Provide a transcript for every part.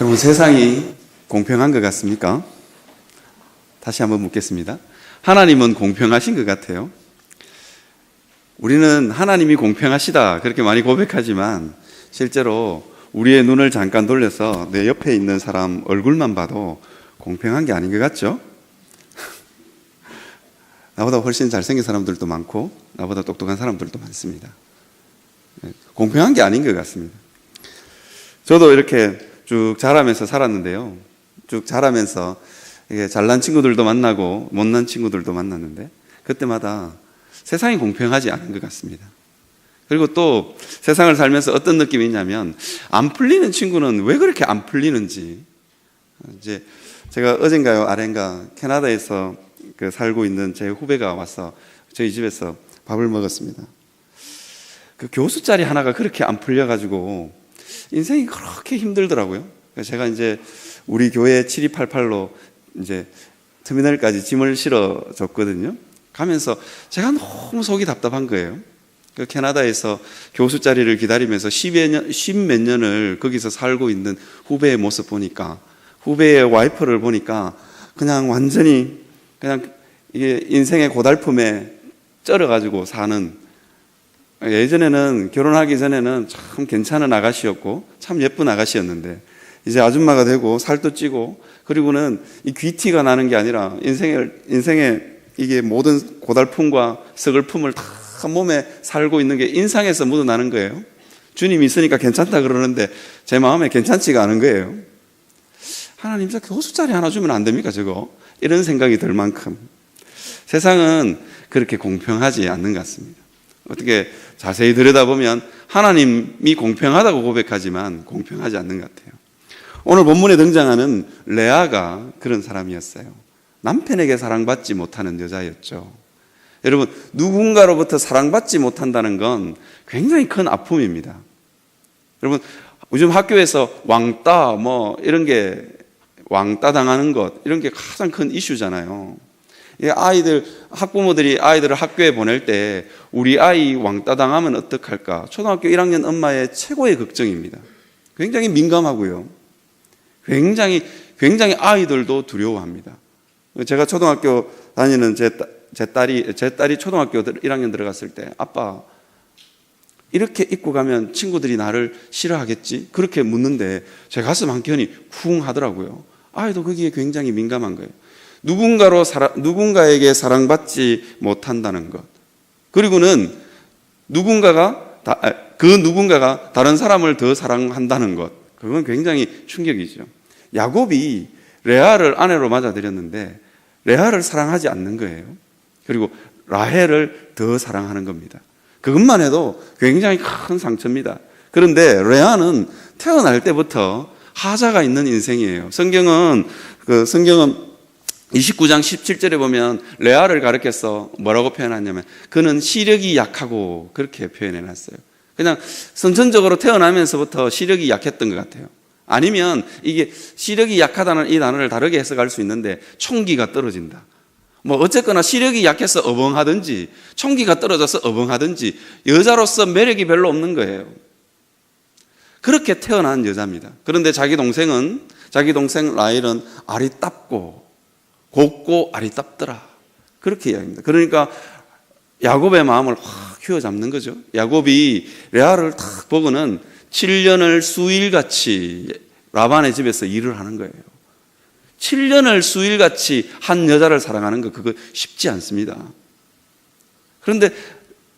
여러분 세상이 공평한 것 같습니까? 다시 한번 묻겠습니다. 하나님은 공평하신 것 같아요. 우리는 하나님이 공평하시다 그렇게 많이 고백하지만 실제로 우리의 눈을 잠깐 돌려서 내 옆에 있는 사람 얼굴만 봐도 공평한 게 아닌 것 같죠? 나보다 훨씬 잘생긴 사람들도 많고 나보다 똑똑한 사람들도 많습니다. 공평한 게 아닌 것 같습니다. 저도 이렇게 쭉 자라면서 살았는데요. 쭉 자라면서 이게 잘난 친구들도 만나고 못난 친구들도 만났는데 그때마다 세상이 공평하지 않은 것 같습니다. 그리고 또 세상을 살면서 어떤 느낌이 있냐면 안 풀리는 친구는 왜 그렇게 안 풀리는지 이제 제가 어젠가요 아ren가 캐나다에서 그 살고 있는 제 후배가 와서 저희 집에서 밥을 먹었습니다. 그 교수 자리 하나가 그렇게 안 풀려가지고 인생이 그렇게 힘들더라고요. 그래서 제가 이제 우리 교회 7288로 이제 터미널까지 짐을 실어 줬거든요. 가면서 제가 너무 속이 답답한 거예요. 그 캐나다에서 교수 자리를 기다리면서 십몇 년, 십몇 년을 거기서 살고 있는 후배의 모습 보니까 후배의 와이프를 보니까 그냥 완전히 그냥 이게 인생의 고달픔에 쩔어가지고 사는 예전에는 결혼하기 전에는 참 괜찮은 아가씨였고 참 예쁜 아가씨였는데 이제 아줌마가 되고 살도 찌고 그리고는 이 귀티가 나는 게 아니라 인생을 인생의 이게 모든 고달픔과 서글픔을 다 몸에 살고 있는 게 인상에서 묻어나는 거예요. 주님이 있으니까 괜찮다 그러는데 제 마음에 괜찮지가 않은 거예요. 하나님, 저 교수 자리 하나 주면 안 됩니까, 저거? 이런 생각이 들 만큼. 세상은 그렇게 공평하지 않는 것 같습니다. 어떻게 자세히 들여다보면 하나님이 공평하다고 고백하지만 공평하지 않는 것 같아요. 오늘 본문에 등장하는 레아가 그런 사람이었어요. 남편에게 사랑받지 못하는 여자였죠. 여러분, 누군가로부터 사랑받지 못한다는 건 굉장히 큰 아픔입니다. 여러분, 요즘 학교에서 왕따, 뭐, 이런 게, 왕따 당하는 것, 이런 게 가장 큰 이슈잖아요. 아이들, 학부모들이 아이들을 학교에 보낼 때, 우리 아이 왕따 당하면 어떡할까? 초등학교 1학년 엄마의 최고의 걱정입니다. 굉장히 민감하고요. 굉장히, 굉장히 아이들도 두려워합니다. 제가 초등학교 다니는 제, 제 딸이, 제 딸이 초등학교 1학년 들어갔을 때, 아빠, 이렇게 입고 가면 친구들이 나를 싫어하겠지? 그렇게 묻는데 제 가슴 한켠이 쿵 하더라고요. 아이도 거기에 굉장히 민감한 거예요. 누군가로 사랑, 누군가에게 사랑받지 못한다는 것. 그리고는 누군가가, 그 누군가가 다른 사람을 더 사랑한다는 것. 그건 굉장히 충격이죠. 야곱이 레아를 아내로 맞아들였는데 레아를 사랑하지 않는 거예요. 그리고 라헬을 더 사랑하는 겁니다. 그것만 해도 굉장히 큰 상처입니다. 그런데 레아는 태어날 때부터 하자가 있는 인생이에요. 성경은 그 성경은 29장 17절에 보면 레아를 가르켜서 뭐라고 표현하냐면 그는 시력이 약하고 그렇게 표현해 놨어요. 그냥 선천적으로 태어나면서부터 시력이 약했던 것 같아요. 아니면 이게 시력이 약하다는 이 단어를 다르게 해석할 수 있는데 총기가 떨어진다. 뭐 어쨌거나 시력이 약해서 어벙하든지 총기가 떨어져서 어벙하든지 여자로서 매력이 별로 없는 거예요. 그렇게 태어난 여자입니다. 그런데 자기 동생은 자기 동생 라일은 아리답고 곱고 아리답더라. 그렇게 이야기합니다. 그러니까 야곱의 마음을 확 휘어잡는 거죠. 야곱이 레아를 탁 보고는 7년을 수일같이 라반의 집에서 일을 하는 거예요. 7년을 수일같이 한 여자를 사랑하는 거 그거 쉽지 않습니다. 그런데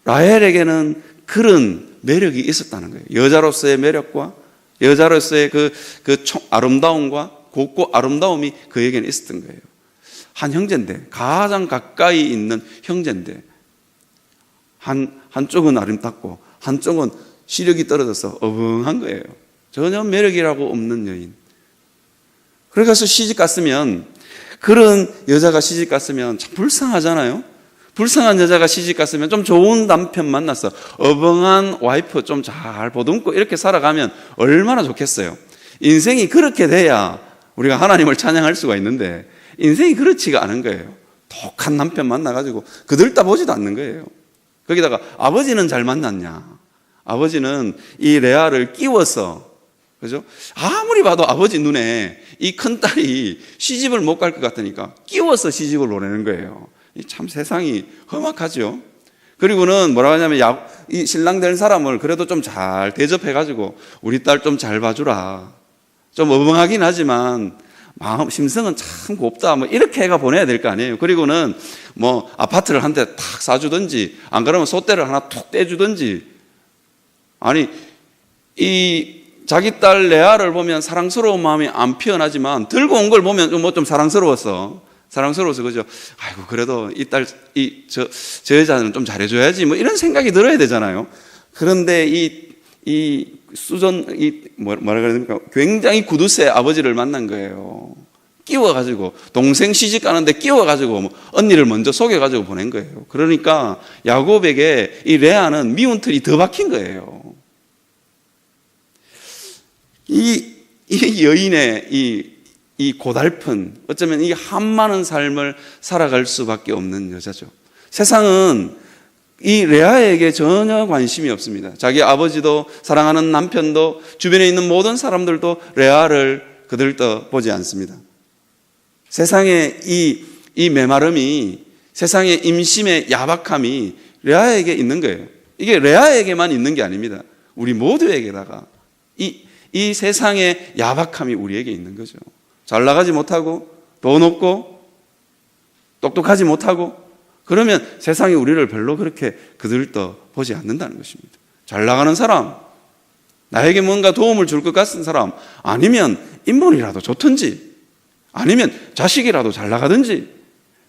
라헬에게는 그런 매력이 있었다는 거예요. 여자로서의 매력과 여자로서의 그, 그 아름다움과 곱고 아름다움이 그에게는 있었던 거예요. 한 형제인데, 가장 가까이 있는 형제인데, 한, 한쪽은 아름답고, 한쪽은 시력이 떨어져서 어벙한 거예요. 전혀 매력이라고 없는 여인. 그래서 시집 갔으면 그런 여자가 시집 갔으면 참 불쌍하잖아요. 불쌍한 여자가 시집 갔으면 좀 좋은 남편 만나서 어벙한 와이프 좀 잘 보듬고 이렇게 살아가면 얼마나 좋겠어요. 인생이 그렇게 돼야 우리가 하나님을 찬양할 수가 있는데 인생이 그렇지가 않은 거예요. 독한 남편 만나가지고 그들 따보지도 않는 거예요. 거기다가 아버지는 잘 만났냐? 아버지는 이 레아를 끼워서 그죠? 아무리 봐도 아버지 눈에 이 큰 딸이 시집을 못 갈 것 같으니까 끼워서 시집을 보내는 거예요. 이참 세상이 험악하죠. 그리고는 뭐라 하냐면 야, 이 신랑 될 사람을 그래도 좀 잘 대접해가지고 우리 딸 좀 잘 봐주라. 좀 어벙하긴 하지만 마음 심성은 참 곱다. 뭐 이렇게 해가 보내야 될 거 아니에요. 그리고는 뭐 아파트를 한 대 탁 사주든지 안 그러면 소떼를 하나 툭 떼주든지 아니 이 자기 딸 레아를 보면 사랑스러운 마음이 안 피어나지만 들고 온 걸 보면 뭐 좀 사랑스러웠어. 사랑스러워서 그죠. 아이고 그래도 이 딸 이 저저 여자는 좀 잘해줘야지 뭐 이런 생각이 들어야 되잖아요. 그런데 이 이 수전 이 뭐- 뭐라 그래야 됩니까? 굉장히 구두쇠 아버지를 만난 거예요. 끼워가지고 동생 시집 가는데 끼워가지고 뭐 언니를 먼저 속여가지고 보낸 거예요. 그러니까 야곱에게 이 레아는 미운 틀이 더 박힌 거예요. 이, 이 여인의 이, 이 고달픈 어쩌면 이 한많은 삶을 살아갈 수밖에 없는 여자죠. 세상은 이 레아에게 전혀 관심이 없습니다. 자기 아버지도 사랑하는 남편도 주변에 있는 모든 사람들도 레아를 그들떠 보지 않습니다. 세상의 이, 이 메마름이 세상의 임심의 야박함이 레아에게 있는 거예요. 이게 레아에게만 있는 게 아닙니다. 우리 모두에게다가 이, 이 세상의 야박함이 우리에게 있는 거죠. 잘 나가지 못하고 돈 없고 똑똑하지 못하고 그러면 세상이 우리를 별로 그렇게 그들떠 보지 않는다는 것입니다. 잘 나가는 사람, 나에게 뭔가 도움을 줄 것 같은 사람, 아니면 인물이라도 좋든지, 아니면 자식이라도 잘 나가든지,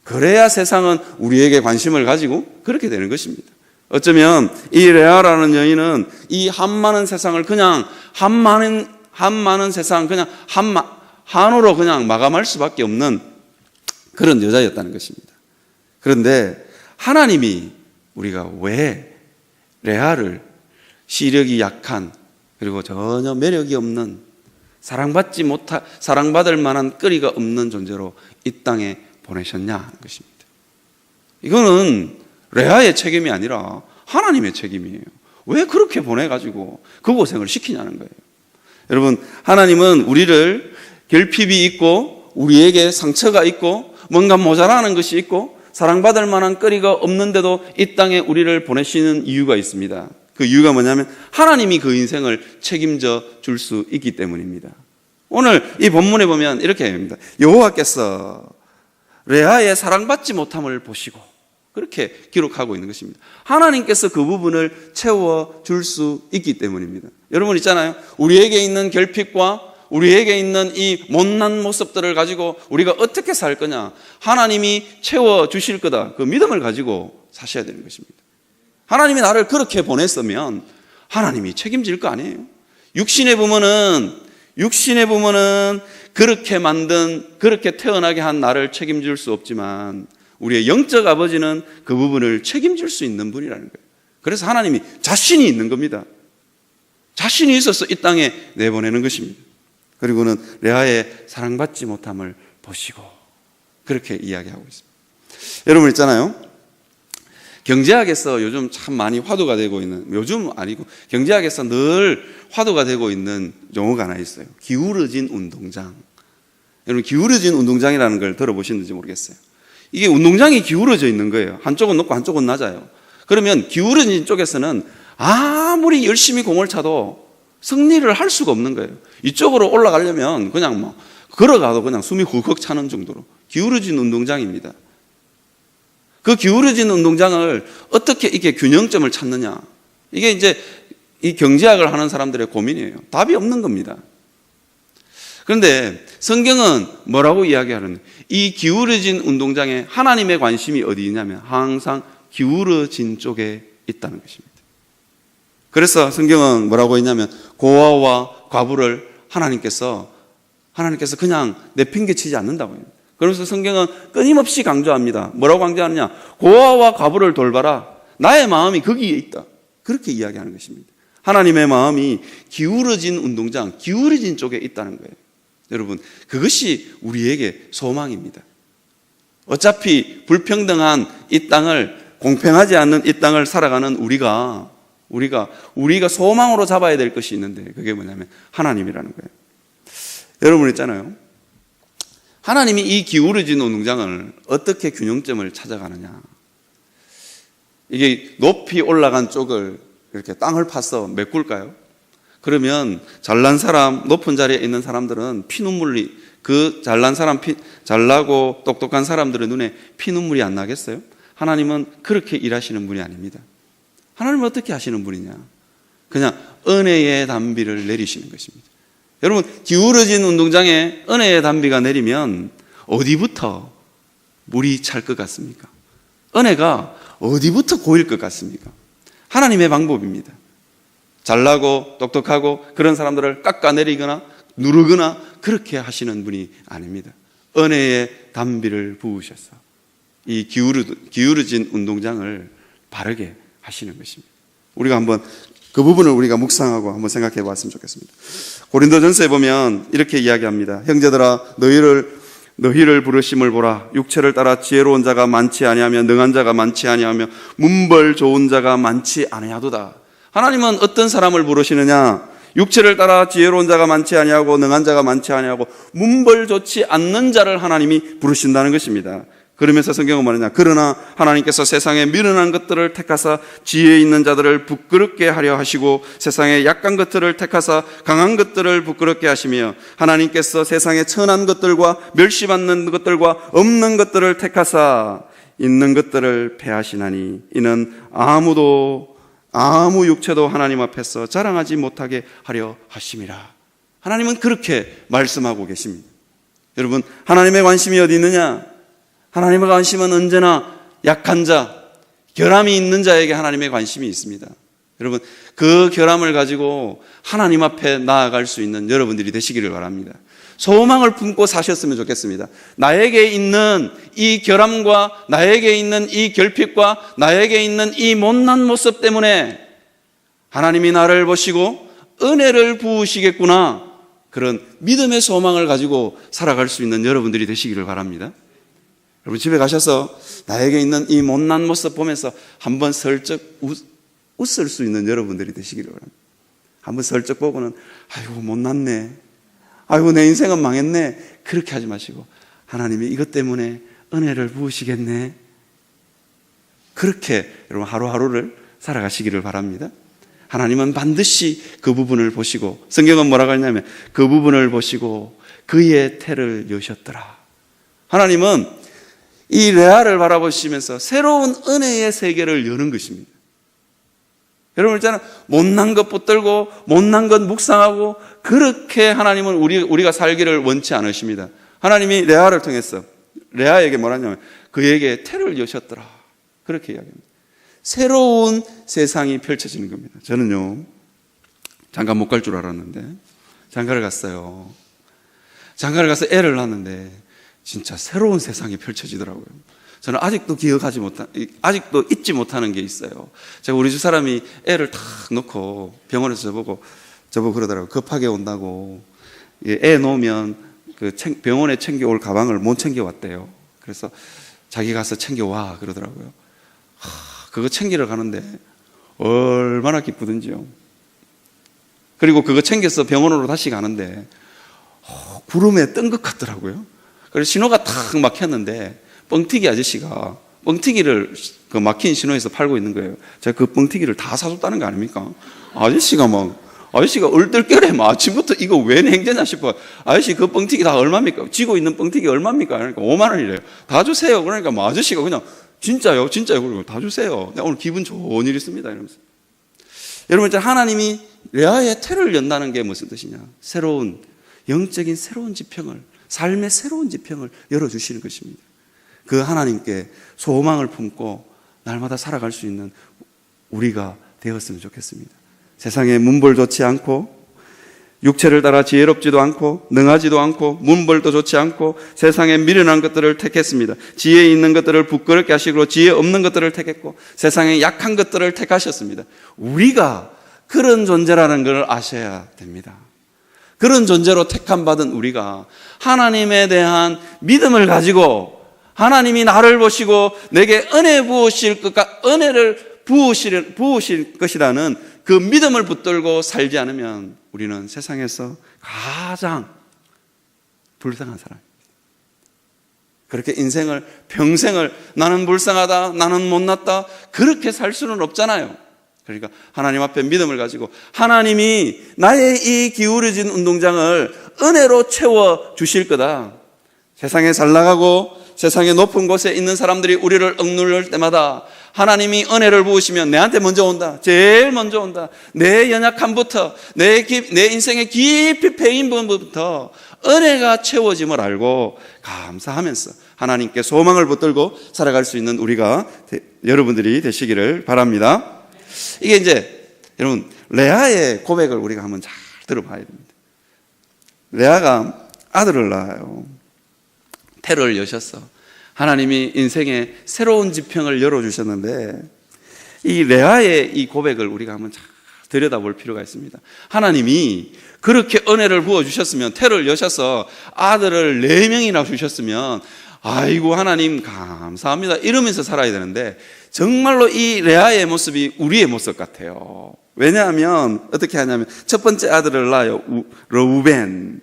그래야 세상은 우리에게 관심을 가지고 그렇게 되는 것입니다. 어쩌면 이 레아라는 여인은 이 한 많은 세상을 그냥 한 많은 한 많은 세상 그냥 한마, 한으로 그냥 마감할 수밖에 없는 그런 여자였다는 것입니다. 그런데 하나님이 우리가 왜 레아를 시력이 약한 그리고 전혀 매력이 없는 사랑받지 못하 사랑받을 만한 끄리가 없는 존재로 이 땅에 보내셨냐 하는 것입니다. 이거는 레아의 책임이 아니라 하나님의 책임이에요. 왜 그렇게 보내가지고 그 고생을 시키냐는 거예요. 여러분, 하나님은 우리를 결핍이 있고 우리에게 상처가 있고 뭔가 모자라는 것이 있고 사랑받을 만한 거리가 없는데도 이 땅에 우리를 보내시는 이유가 있습니다. 그 이유가 뭐냐면 하나님이 그 인생을 책임져 줄 수 있기 때문입니다. 오늘 이 본문에 보면 이렇게 합니다. 여호와께서 레아의 사랑받지 못함을 보시고 그렇게 기록하고 있는 것입니다. 하나님께서 그 부분을 채워 줄 수 있기 때문입니다. 여러분 있잖아요. 우리에게 있는 결핍과 우리에게 있는 이 못난 모습들을 가지고 우리가 어떻게 살 거냐. 하나님이 채워 주실 거다. 그 믿음을 가지고 사셔야 되는 것입니다. 하나님이 나를 그렇게 보냈으면 하나님이 책임질 거 아니에요. 육신의 부모는 육신의 부모는 그렇게 만든 그렇게 태어나게 한 나를 책임질 수 없지만 우리의 영적 아버지는 그 부분을 책임질 수 있는 분이라는 거예요. 그래서 하나님이 자신이 있는 겁니다. 자신이 있어서 이 땅에 내보내는 것입니다. 그리고는 레아의 사랑받지 못함을 보시고 그렇게 이야기하고 있습니다. 여러분 있잖아요. 경제학에서 요즘 참 많이 화두가 되고 있는 요즘 아니고 경제학에서 늘 화두가 되고 있는 용어가 하나 있어요. 기울어진 운동장. 여러분 기울어진 운동장이라는 걸 들어보셨는지 모르겠어요. 이게 운동장이 기울어져 있는 거예요. 한쪽은 높고 한쪽은 낮아요. 그러면 기울어진 쪽에서는 아무리 열심히 공을 차도 승리를 할 수가 없는 거예요. 이쪽으로 올라가려면 그냥 뭐 걸어가도 그냥 숨이 훌컥 차는 정도로 기울어진 운동장입니다. 그 기울어진 운동장을 어떻게 이게 균형점을 찾느냐. 이게 이제 이 경제학을 하는 사람들의 고민이에요. 답이 없는 겁니다. 그런데 성경은 뭐라고 이야기하는 이 기울어진 운동장에 하나님의 관심이 어디 있냐면 항상 기울어진 쪽에 있다는 것입니다. 그래서 성경은 뭐라고 했냐면 고아와 과부를 하나님께서 하나님께서 그냥 내팽개치지 않는다고 해요. 그래서 성경은 끊임없이 강조합니다. 뭐라고 강조하느냐? 고아와 과부를 돌봐라. 나의 마음이 거기에 있다. 그렇게 이야기하는 것입니다. 하나님의 마음이 기울어진 운동장, 기울어진 쪽에 있다는 거예요. 여러분, 그것이 우리에게 소망입니다. 어차피 불평등한 이 땅을, 공평하지 않는 이 땅을 살아가는 우리가 우리가 우리가 소망으로 잡아야 될 것이 있는데 그게 뭐냐면 하나님이라는 거예요. 여러분 있잖아요. 하나님이 이 기울어진 운동장을 어떻게 균형점을 찾아가느냐. 이게 높이 올라간 쪽을 이렇게 땅을 파서 메꿀까요? 그러면 잘난 사람, 높은 자리에 있는 사람들은 피눈물이 그 잘난 사람, 피, 잘나고 똑똑한 사람들의 눈에 피눈물이 안 나겠어요? 하나님은 그렇게 일하시는 분이 아닙니다. 하나님은 어떻게 하시는 분이냐? 그냥 은혜의 담비를 내리시는 것입니다. 여러분, 기울어진 운동장에 은혜의 담비가 내리면 어디부터 물이 찰 것 같습니까? 은혜가 어디부터 고일 것 같습니까? 하나님의 방법입니다. 잘나고 똑똑하고 그런 사람들을 깎아내리거나 누르거나 그렇게 하시는 분이 아닙니다. 은혜의 담비를 부으셔서 이 기울어, 기울어진 운동장을 바르게 하시는 것입니다. 우리가 한번 그 부분을 우리가 묵상하고 한번 생각해 봤으면 좋겠습니다. 고린도전서에 보면 이렇게 이야기합니다. 형제들아 너희를 너희를 부르심을 보라 육체를 따라 지혜로운 자가 많지 아니하며 능한 자가 많지 아니하며 문벌 좋은 자가 많지 아니하도다. 하나님은 어떤 사람을 부르시느냐? 육체를 따라 지혜로운 자가 많지 아니하고 능한 자가 많지 아니하고 문벌 좋지 않는 자를 하나님이 부르신다는 것입니다. 그러면서 성경은 말하냐? 그러나 하나님께서 세상에 미련한 것들을 택하사 지혜 있는 자들을 부끄럽게 하려 하시고 세상에 약한 것들을 택하사 강한 것들을 부끄럽게 하시며 하나님께서 세상에 천한 것들과 멸시받는 것들과 없는 것들을 택하사 있는 것들을 패하시나니 이는 아무도 아무 육체도 하나님 앞에서 자랑하지 못하게 하려 하심이라. 하나님은 그렇게 말씀하고 계십니다. 여러분, 하나님의 관심이 어디 있느냐? 하나님의 관심은 언제나 약한 자, 결함이 있는 자에게 하나님의 관심이 있습니다. 여러분, 그 결함을 가지고 하나님 앞에 나아갈 수 있는 여러분들이 되시기를 바랍니다. 소망을 품고 사셨으면 좋겠습니다. 나에게 있는 이 결함과 나에게 있는 이 결핍과 나에게 있는 이 못난 모습 때문에 하나님이 나를 보시고 은혜를 부으시겠구나. 그런 믿음의 소망을 가지고 살아갈 수 있는 여러분들이 되시기를 바랍니다. 여러분 집에 가셔서 나에게 있는 이 못난 모습 보면서 한번 슬쩍 웃, 웃을 수 있는 여러분들이 되시기를 바랍니다. 한번 슬쩍 보고는 아이고 못났네. 아이고 내 인생은 망했네. 그렇게 하지 마시고 하나님이 이것 때문에 은혜를 부으시겠네. 그렇게 여러분 하루하루를 살아가시기를 바랍니다. 하나님은 반드시 그 부분을 보시고 성경은 뭐라고 하냐면 그 부분을 보시고 그의 태를 여셨더라. 하나님은 이 레아를 바라보시면서 새로운 은혜의 세계를 여는 것입니다. 여러분 있잖아 못난 것 붙들고 못난 것 묵상하고 그렇게 하나님은 우리 우리가 살기를 원치 않으십니다. 하나님이 레아를 통해서 레아에게 뭐라냐면 그에게 태를 여셨더라. 그렇게 이야기합니다. 새로운 세상이 펼쳐지는 겁니다. 저는요 장가 못갈 줄 알았는데 장가를 갔어요. 장가를 가서 애를 낳았는데 진짜 새로운 세상이 펼쳐지더라고요. 저는 아직도 기억하지 못한, 아직도 잊지 못하는 게 있어요. 제가 우리 집 사람이 애를 탁 놓고 병원에서 저보고, 저보고 그러더라고요. 급하게 온다고. 애 놓으면 그 병원에 챙겨올 가방을 못 챙겨왔대요. 그래서 자기 가서 챙겨와. 그러더라고요. 하, 그거 챙기러 가는데 얼마나 기쁘든지요. 그리고 그거 챙겨서 병원으로 다시 가는데 어, 구름에 뜬 것 같더라고요. 그래서 신호가 탁 막혔는데 뻥튀기 아저씨가 뻥튀기를 그 막힌 신호에서 팔고 있는 거예요. 제가 그 뻥튀기를 다 사줬다는 거 아닙니까? 아저씨가 막 아저씨가 얼떨결에 막 아침부터 이거 왜 냉전냐 싶어. 아저씨 그 뻥튀기 다 얼마입니까? 쥐고 있는 뻥튀기 얼마입니까? 그러니까 5만 원이래요. 다 주세요. 그러니까 뭐 아저씨가 그냥 진짜요, 진짜요. 그러고 다 주세요. 오늘 기분 좋은 일 있습니다. 이러면서. 여러분, 이제 하나님이 레아의 태를 연다는 게 무슨 뜻이냐? 새로운 영적인 새로운 지평을 삶의 새로운 지평을 열어주시는 것입니다. 그 하나님께 소망을 품고 날마다 살아갈 수 있는 우리가 되었으면 좋겠습니다. 세상에 문벌 좋지 않고 육체를 따라 지혜롭지도 않고 능하지도 않고 문벌도 좋지 않고 세상에 미련한 것들을 택했습니다. 지혜 있는 것들을 부끄럽게 하시고 지혜 없는 것들을 택했고 세상에 약한 것들을 택하셨습니다. 우리가 그런 존재라는 걸 아셔야 됩니다. 그런 존재로 택함 받은 우리가 하나님에 대한 믿음을 가지고 하나님이 나를 보시고 내게 은혜 부으실 것과 은혜를 부으실, 부으실 것이라는 그 믿음을 붙들고 살지 않으면 우리는 세상에서 가장 불쌍한 사람. 그렇게 인생을 평생을 나는 불쌍하다, 나는 못났다 그렇게 살 수는 없잖아요. 그러니까 하나님 앞에 믿음을 가지고 하나님이 나의 이 기울어진 운동장을 은혜로 채워 주실 거다. 세상에 잘 나가고 세상의 높은 곳에 있는 사람들이 우리를 억누를 때마다 하나님이 은혜를 부으시면 내한테 먼저 온다. 제일 먼저 온다. 내 연약함부터 내, 기, 내 인생의 깊이 패인 부분부터 은혜가 채워짐을 알고 감사하면서 하나님께 소망을 붙들고 살아갈 수 있는 우리가 되, 여러분들이 되시기를 바랍니다. 이게 이제 여러분 레아의 고백을 우리가 한번 잘 들어봐야 됩니다. 레아가 아들을 낳아요. 태를 여셨어. 하나님이 인생의 새로운 지평을 열어주셨는데 이 레아의 이 고백을 우리가 한번 잘 들여다볼 필요가 있습니다. 하나님이 그렇게 은혜를 부어주셨으면 태를 여셔서 아들을 네 명이나 주셨으면 아이고 하나님 감사합니다 이러면서 살아야 되는데 정말로 이 레아의 모습이 우리의 모습 같아요. 왜냐하면 어떻게 하냐면 첫 번째 아들을 낳아요. 러우벤.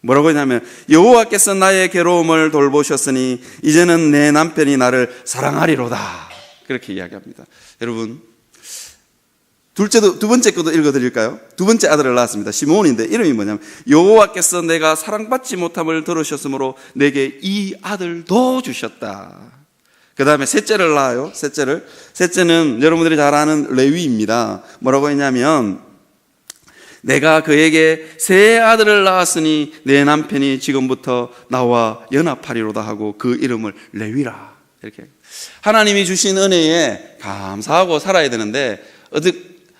뭐라고 했냐면 여호와께서 나의 괴로움을 돌보셨으니 이제는 내 남편이 나를 사랑하리로다. 그렇게 이야기합니다. 여러분 둘째도 두 번째 것도 읽어 드릴까요? 두 번째 아들을 낳았습니다. 시몬인데 이름이 뭐냐면 여호와께서 내가 사랑받지 못함을 들으셨으므로 내게 이 아들도 주셨다. 그 다음에 셋째를 낳아요. 셋째를 셋째는 여러분들이 잘 아는 레위입니다. 뭐라고 했냐면 내가 그에게 새 아들을 낳았으니 내 남편이 지금부터 나와 연합하리로다 하고 그 이름을 레위라. 이렇게. 하나님이 주신 은혜에 감사하고 살아야 되는데, 어떻게,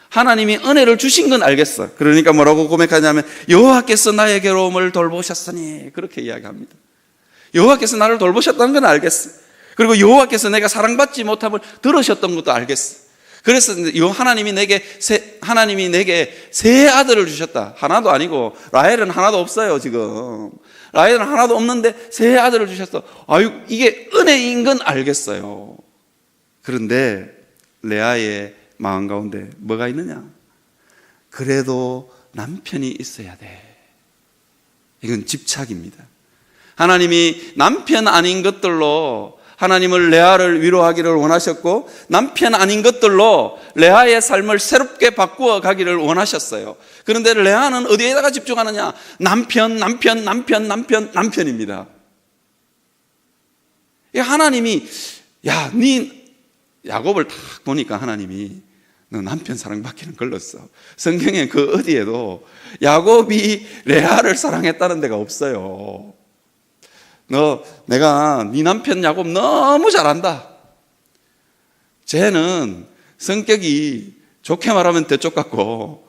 하나님이 은혜를 주신 건 알겠어. 그러니까 뭐라고 고백하냐면, 여호와께서 나의 괴로움을 돌보셨으니. 그렇게 이야기합니다. 여호와께서 나를 돌보셨다는 건 알겠어. 그리고 여호와께서 내가 사랑받지 못함을 들으셨던 것도 알겠어. 그래서 요 하나님이 내게 새, 하나님이 내게 새 아들을 주셨다. 하나도 아니고 라헬은 하나도 없어요 지금. 라헬은 하나도 없는데 새 아들을 주셨어. 아유 이게 은혜인 건 알겠어요. 그런데 레아의 마음 가운데 뭐가 있느냐? 그래도 남편이 있어야 돼. 이건 집착입니다. 하나님이 남편 아닌 것들로 하나님을 레아를 위로하기를 원하셨고 남편 아닌 것들로 레아의 삶을 새롭게 바꾸어 가기를 원하셨어요. 그런데 레아는 어디에다가 집중하느냐? 남편, 남편, 남편, 남편, 남편입니다. 하나님이 야, 네 야곱을 딱 보니까 하나님이 너 남편 사랑받기는 걸렸어. 성경에 그 어디에도 야곱이 레아를 사랑했다는 데가 없어요. 너 내가 네 남편 야곱 너무 잘한다. 쟤는 성격이 좋게 말하면 대쪽 같고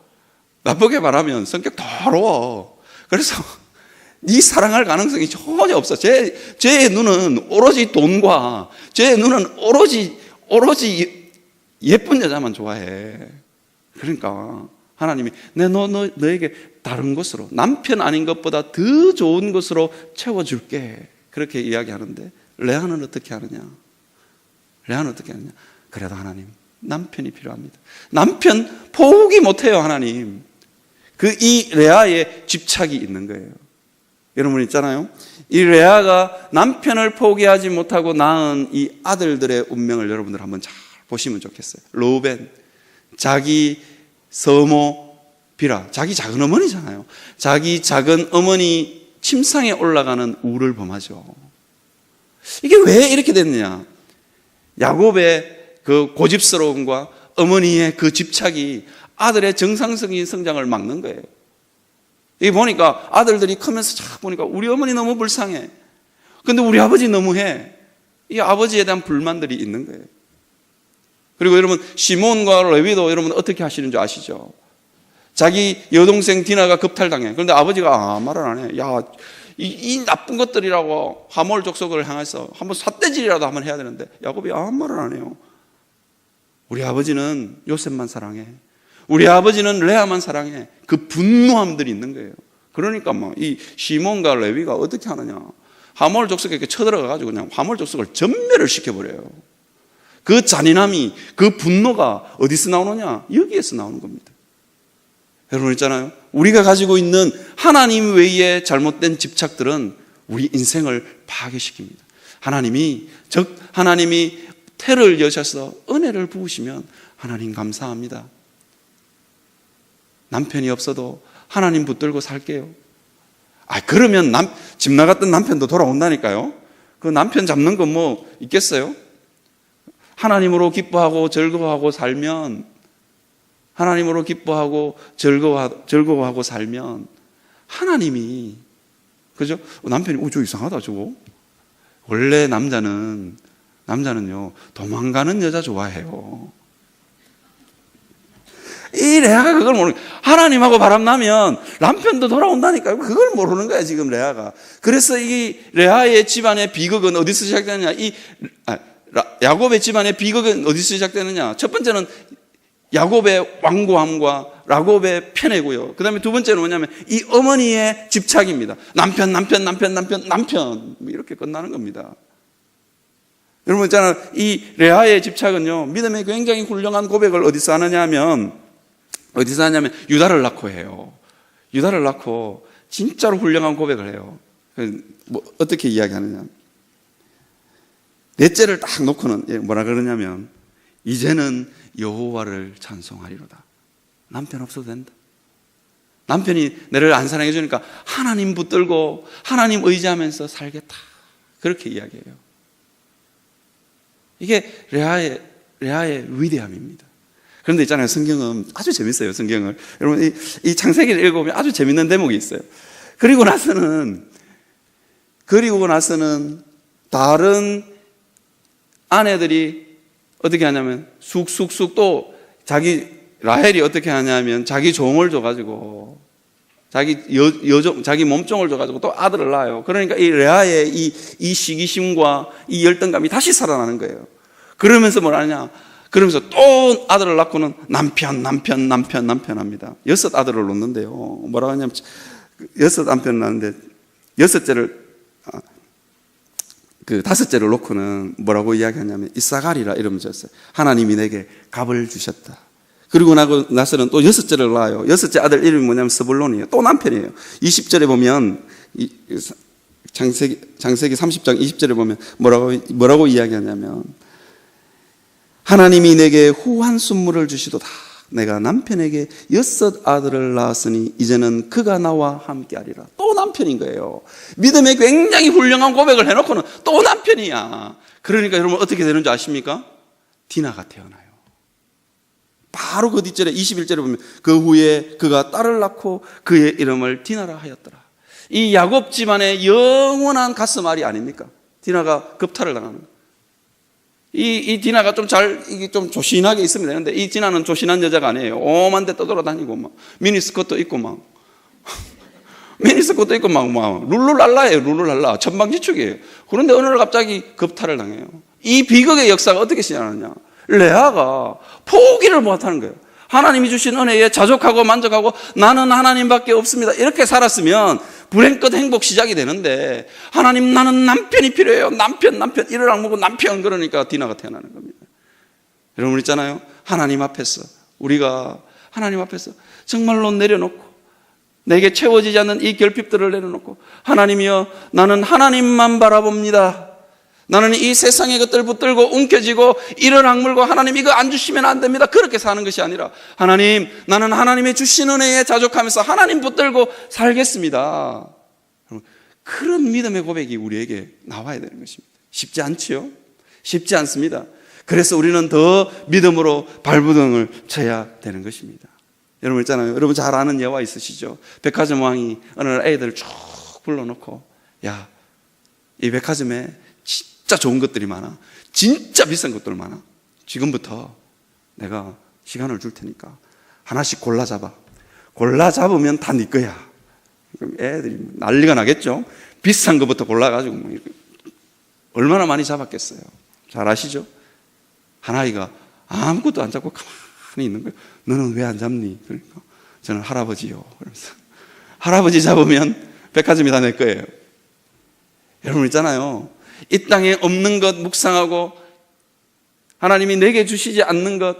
나쁘게 말하면 성격 더러워. 그래서 네 사랑할 가능성이 전혀 없어. 제, 제 눈은 오로지 돈과 제 눈은 오로지 오로지 예쁜 여자만 좋아해. 그러니까 하나님이 내 너, 너, 너에게 다른 것으로 남편 아닌 것보다 더 좋은 것으로 채워줄게. 그렇게 이야기하는데 레아는 어떻게 하느냐? 레아는 어떻게 하느냐? 그래도 하나님 남편이 필요합니다. 남편 포기 못해요 하나님. 그 이 레아의 집착이 있는 거예요. 여러분 있잖아요. 이 레아가 남편을 포기하지 못하고 낳은 이 아들들의 운명을 여러분들 한번 잘 보시면 좋겠어요. 로벤 자기 서모 비라 자기 작은 어머니잖아요. 자기 작은 어머니 침상에 올라가는 우를 범하죠. 이게 왜 이렇게 됐느냐? 야곱의 그 고집스러움과 어머니의 그 집착이 아들의 정상적인 성장을 막는 거예요. 이 보니까 아들들이 크면서 쫙 보니까 우리 어머니 너무 불쌍해. 근데 우리 아버지 너무해. 이 아버지에 대한 불만들이 있는 거예요. 그리고 여러분 시몬과 레위도 여러분 어떻게 하시는 줄 아시죠? 자기 여동생 디나가 급탈당해. 그런데 아버지가 아, 말을 안 해. 야, 이, 이, 나쁜 것들이라고 하몰 족속을 향해서 한번 삿대질이라도 한번 해야 되는데 야곱이 아무 말을 안 해요. 우리 아버지는 요셉만 사랑해. 우리 아버지는 레아만 사랑해. 그 분노함들이 있는 거예요. 그러니까 뭐 이 시몬과 레위가 어떻게 하느냐? 하몰 족속에 쳐들어가 가지고 그냥 하몰 족속을 전멸을 시켜버려요. 그 잔인함이, 그 분노가 어디서 나오느냐? 여기에서 나오는 겁니다. 여러분 있잖아요. 우리가 가지고 있는 하나님 외의 잘못된 집착들은 우리 인생을 파괴시킵니다. 하나님이, 즉, 하나님이 태를 여셔서 은혜를 부으시면 하나님 감사합니다. 남편이 없어도 하나님 붙들고 살게요. 아, 그러면 남, 집 나갔던 남편도 돌아온다니까요. 그 남편 잡는 건 뭐 있겠어요? 하나님으로 기뻐하고 즐거워하고 살면, 하나님으로 기뻐하고 즐거워, 즐거워하고 살면, 하나님이, 그죠? 어, 남편이, 어, 저 이상하다, 저거. 원래 남자는, 남자는요, 도망가는 여자 좋아해요. 이 레아가 그걸 모르는 하나님하고 바람나면 남편도 돌아온다니까요. 그걸 모르는 거야, 지금 레아가. 그래서 이 레아의 집안의 비극은 어디서 시작되느냐? 이 아, 야곱의 집안의 비극은 어디서 시작되느냐? 첫 번째는 야곱의 완고함과 라곱의 편애고요. 그 다음에 두 번째는 뭐냐면 이 어머니의 집착입니다. 남편, 남편, 남편, 남편, 남편. 뭐 이렇게 끝나는 겁니다. 여러분 있잖아요. 이 레아의 집착은요, 믿음의 굉장히 훌륭한 고백을 어디서 하느냐 하면 어디서 하냐면 유다를 낳고 해요. 유다를 낳고 진짜로 훌륭한 고백을 해요. 뭐 어떻게 이야기하느냐. 넷째를 딱 놓고는 뭐라 그러냐면 이제는 여호와를 찬송하리로다. 남편 없어도 된다. 남편이 내를 안 사랑해 주니까 하나님 붙들고 하나님 의지하면서 살겠다. 그렇게 이야기해요. 이게 레아의 레아의 위대함입니다. 그런데 있잖아요. 성경은 아주 재밌어요. 성경을. 여러분, 이, 이 창세기를 읽어보면 아주 재밌는 대목이 있어요. 그리고 나서는, 그리고 나서는 다른 아내들이 어떻게 하냐면 쑥쑥쑥 또 자기 라헬이 어떻게 하냐면 자기 종을 줘가지고 자기 여, 여종, 자기 몸종을 줘가지고 또 아들을 낳아요. 그러니까 이 레아의 이, 이 시기심과 이 열등감이 다시 살아나는 거예요. 그러면서 뭘 하냐. 그러면서 또 아들을 낳고는 남편, 남편, 남편, 남편 합니다. 여섯 아들을 놓는데요. 뭐라고 하냐면, 여섯 남편을 낳는데, 여섯째를, 아, 그 다섯째를 놓고는 뭐라고 이야기하냐면, 이사가리라 이러면 졌어요. 하나님이 내게 갑을 주셨다. 그리고 나고 나서는 또 여섯째를 낳아요. 여섯째 아들 이름이 뭐냐면 스불론이에요. 또 남편이에요. 20절에 보면, 장세기, 장세기 30장 20절에 보면 뭐라고, 뭐라고 이야기하냐면, 하나님이 내게 후한 순물을 주시도다. 내가 남편에게 여섯 아들을 낳았으니 이제는 그가 나와 함께하리라. 또 남편인 거예요. 믿음에 굉장히 훌륭한 고백을 해놓고는 또 남편이야. 그러니까 여러분 어떻게 되는 줄 아십니까? 디나가 태어나요. 바로 그 뒷절에 21절에 보면 그 후에 그가 딸을 낳고 그의 이름을 디나라 하였더라. 이 야곱 집안의 영원한 가슴앓이 아닙니까? 디나가 급탈을 당하는. 이, 이 디나가 좀 잘, 이게 좀 조신하게 있으면 되는데, 이 디나는 조신한 여자가 아니에요. 오만 데 떠돌아다니고, 막, 미니스커트 입고, 막. 미니스커트 입고, 막, 막, 룰루랄라예요, 룰루랄라. 천방지축이에요. 그런데 어느 날 갑자기 급탈을 당해요. 이 비극의 역사가 어떻게 시작하느냐. 레아가 포기를 못하는 거예요. 하나님이 주신 은혜에 자족하고 만족하고 나는 하나님밖에 없습니다. 이렇게 살았으면 불행끝 행복 시작이 되는데 하나님 나는 남편이 필요해요. 남편 남편 이를 악먹고 남편 그러니까 디나가 태어나는 겁니다. 여러분 있잖아요. 하나님 앞에서 우리가 하나님 앞에서 정말로 내려놓고 내게 채워지지 않는 이 결핍들을 내려놓고 하나님이여 나는 하나님만 바라봅니다. 나는 이 세상의 것들 붙들고 움켜쥐고 이를 악물고 하나님 이거 안 주시면 안 됩니다. 그렇게 사는 것이 아니라 하나님 나는 하나님의 주신 은혜에 자족하면서 하나님 붙들고 살겠습니다. 그런 믿음의 고백이 우리에게 나와야 되는 것입니다. 쉽지 않지요? 쉽지 않습니다. 그래서 우리는 더 믿음으로 발부등을 쳐야 되는 것입니다. 여러분 있잖아요. 여러분 잘 아는 예화 있으시죠? 백화점 왕이 어느 날 애들 쭉 불러놓고 야, 이 백화점에 진짜 좋은 것들이 많아. 진짜 비싼 것들 많아. 지금부터 내가 시간을 줄 테니까 하나씩 골라 잡아. 골라 잡으면 다 네 거야. 애들이 난리가 나겠죠? 비싼 것부터 골라가지고 뭐 얼마나 많이 잡았겠어요? 잘 아시죠? 한 아이가 아무것도 안 잡고 가만히 있는 거예요. 너는 왜 안 잡니? 그러니까 저는 할아버지요. 그러면서 할아버지 잡으면 백화점이 다 내 거예요. 여러분 있잖아요. 이 땅에 없는 것 묵상하고 하나님이 내게 주시지 않는 것,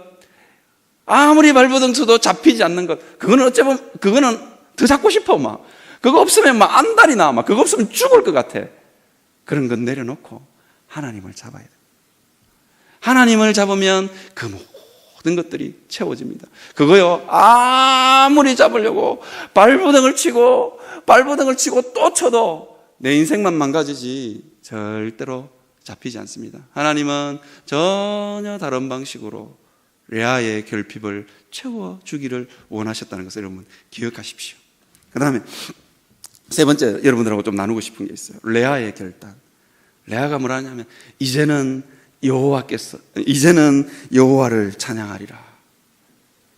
아무리 발버둥 쳐도 잡히지 않는 것, 그거는 어쩌면, 그거는 더 잡고 싶어, 막. 그거 없으면 막 안달이 나, 막. 그거 없으면 죽을 것 같아. 그런 건 내려놓고 하나님을 잡아야 돼. 하나님을 잡으면 그 모든 것들이 채워집니다. 그거요, 아무리 잡으려고 발버둥을 치고, 발버둥을 치고 또 쳐도 내 인생만 망가지지 절대로 잡히지 않습니다. 하나님은 전혀 다른 방식으로 레아의 결핍을 채워주기를 원하셨다는 것을 여러분 기억하십시오. 그 다음에 세 번째 여러분들하고 좀 나누고 싶은 게 있어요. 레아의 결단. 레아가 뭐라 하냐면 이제는 여호와께서 이제는 여호와를 찬양하리라.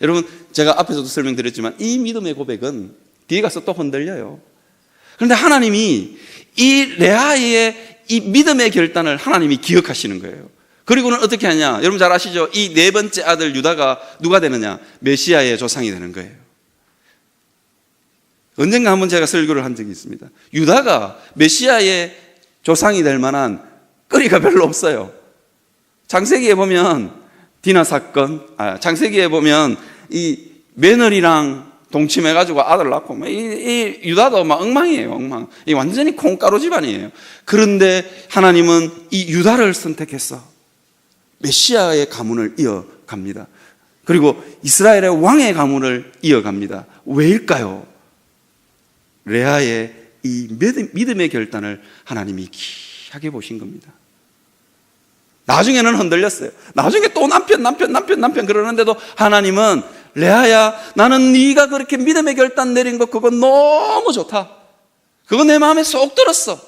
여러분 제가 앞에서도 설명드렸지만 이 믿음의 고백은 뒤에 가서 또 흔들려요. 그런데 하나님이 이 레아의 이 믿음의 결단을 하나님이 기억하시는 거예요. 그리고는 어떻게 하냐? 여러분 잘 아시죠? 이 네 번째 아들 유다가 누가 되느냐? 메시아의 조상이 되는 거예요. 언젠가 한번 제가 설교를 한 적이 있습니다. 유다가 메시아의 조상이 될 만한 거리가 별로 없어요. 창세기에 보면 디나 사건, 아, 창세기에 보면 이 며느리랑 동침해가지고 아들 낳고, 뭐 이, 이 유다도 막 엉망이에요, 엉망. 이 완전히 콩가루 집안이에요. 그런데 하나님은 이 유다를 선택했어. 메시아의 가문을 이어갑니다. 그리고 이스라엘의 왕의 가문을 이어갑니다. 왜일까요? 레아의 이 믿음의 결단을 하나님이 귀하게 보신 겁니다. 나중에는 흔들렸어요. 나중에 또 남편, 남편, 남편, 남편 그러는데도 하나님은 레아야, 나는 네가 그렇게 믿음의 결단 내린 거 그거 너무 좋다. 그거 내 마음에 쏙 들었어.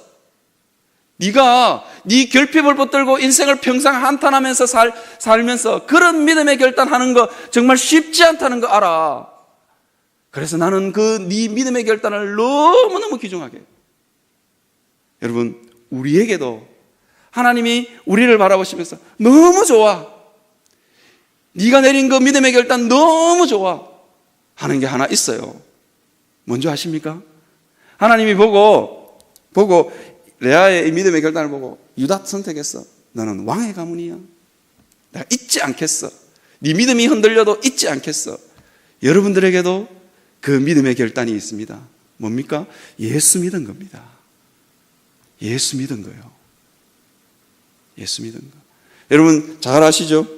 네가 네 결핍을 붙들고 인생을 평생 한탄하면서 살, 살면서 그런 믿음의 결단하는 거 정말 쉽지 않다는 거 알아. 그래서 나는 그 네 믿음의 결단을 너무너무 귀중하게. 여러분, 우리에게도 하나님이 우리를 바라보시면서 너무 좋아. 네가 내린 그 믿음의 결단 너무 좋아. 하는 게 하나 있어요. 뭔지 아십니까? 하나님이 보고 보고 레아의 믿음의 결단을 보고 유다 선택했어. 너는 왕의 가문이야. 내가 잊지 않겠어. 네 믿음이 흔들려도 잊지 않겠어. 여러분들에게도 그 믿음의 결단이 있습니다. 뭡니까? 예수 믿은 겁니다. 예수 믿은 거예요. 예수 믿은 거. 여러분 잘 아시죠?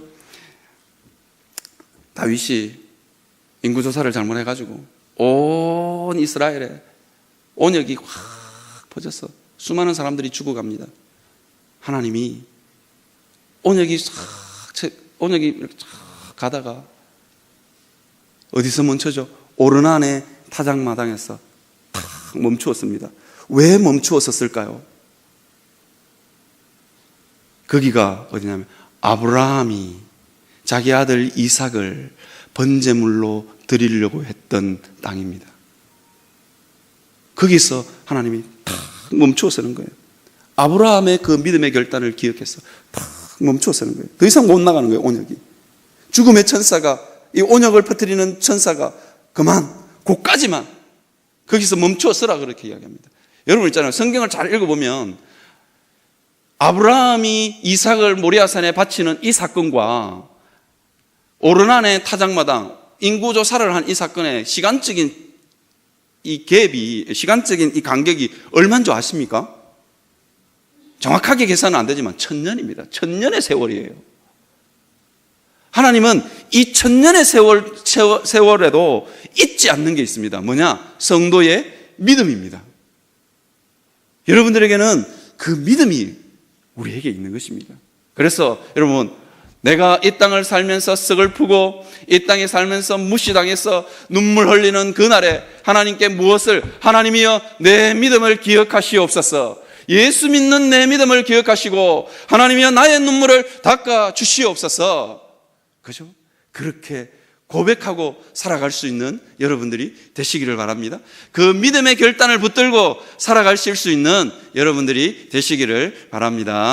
다윗이 인구조사를 잘못해가지고 온 이스라엘에 온역이 확 퍼져서 수많은 사람들이 죽어갑니다. 하나님이 온역이 싹 온역이 이렇게 쫙 가다가 어디서 멈춰죠? 오르난의 타작마당에서 탁 멈추었습니다. 왜 멈추었었을까요? 거기가 어디냐면 아브라함이 자기 아들 이삭을 번제물로 드리려고 했던 땅입니다. 거기서 하나님이 탁 멈추어 서는 거예요. 아브라함의 그 믿음의 결단을 기억해서 탁 멈추어 서는 거예요. 더 이상 못 나가는 거예요, 온역이. 죽음의 천사가, 이 온역을 퍼뜨리는 천사가 그만, 고까지만 거기서 멈추어 서라 그렇게 이야기합니다. 여러분 있잖아요. 성경을 잘 읽어보면 아브라함이 이삭을 모리아산에 바치는 이 사건과 오르난의 타작마당 인구 조사를 한 이 사건의 시간적인 이 갭이 시간적인 이 간격이 얼마인 줄 아십니까? 정확하게 계산은 안 되지만 천년입니다. 천년의 세월이에요. 하나님은 이 천년의 세월, 세월에도 잊지 않는 게 있습니다. 뭐냐? 성도의 믿음입니다. 여러분들에게는 그 믿음이 우리에게 있는 것입니다. 그래서 여러분, 내가 이 땅을 살면서 썩을 푸고 이 땅에 살면서 무시당해서 눈물 흘리는 그날에 하나님께 무엇을 하나님이여 내 믿음을 기억하시옵소서. 예수 믿는 내 믿음을 기억하시고 하나님이여 나의 눈물을 닦아 주시옵소서. 그죠? 그렇게 고백하고 살아갈 수 있는 여러분들이 되시기를 바랍니다. 그 믿음의 결단을 붙들고 살아가실 수 있는 여러분들이 되시기를 바랍니다.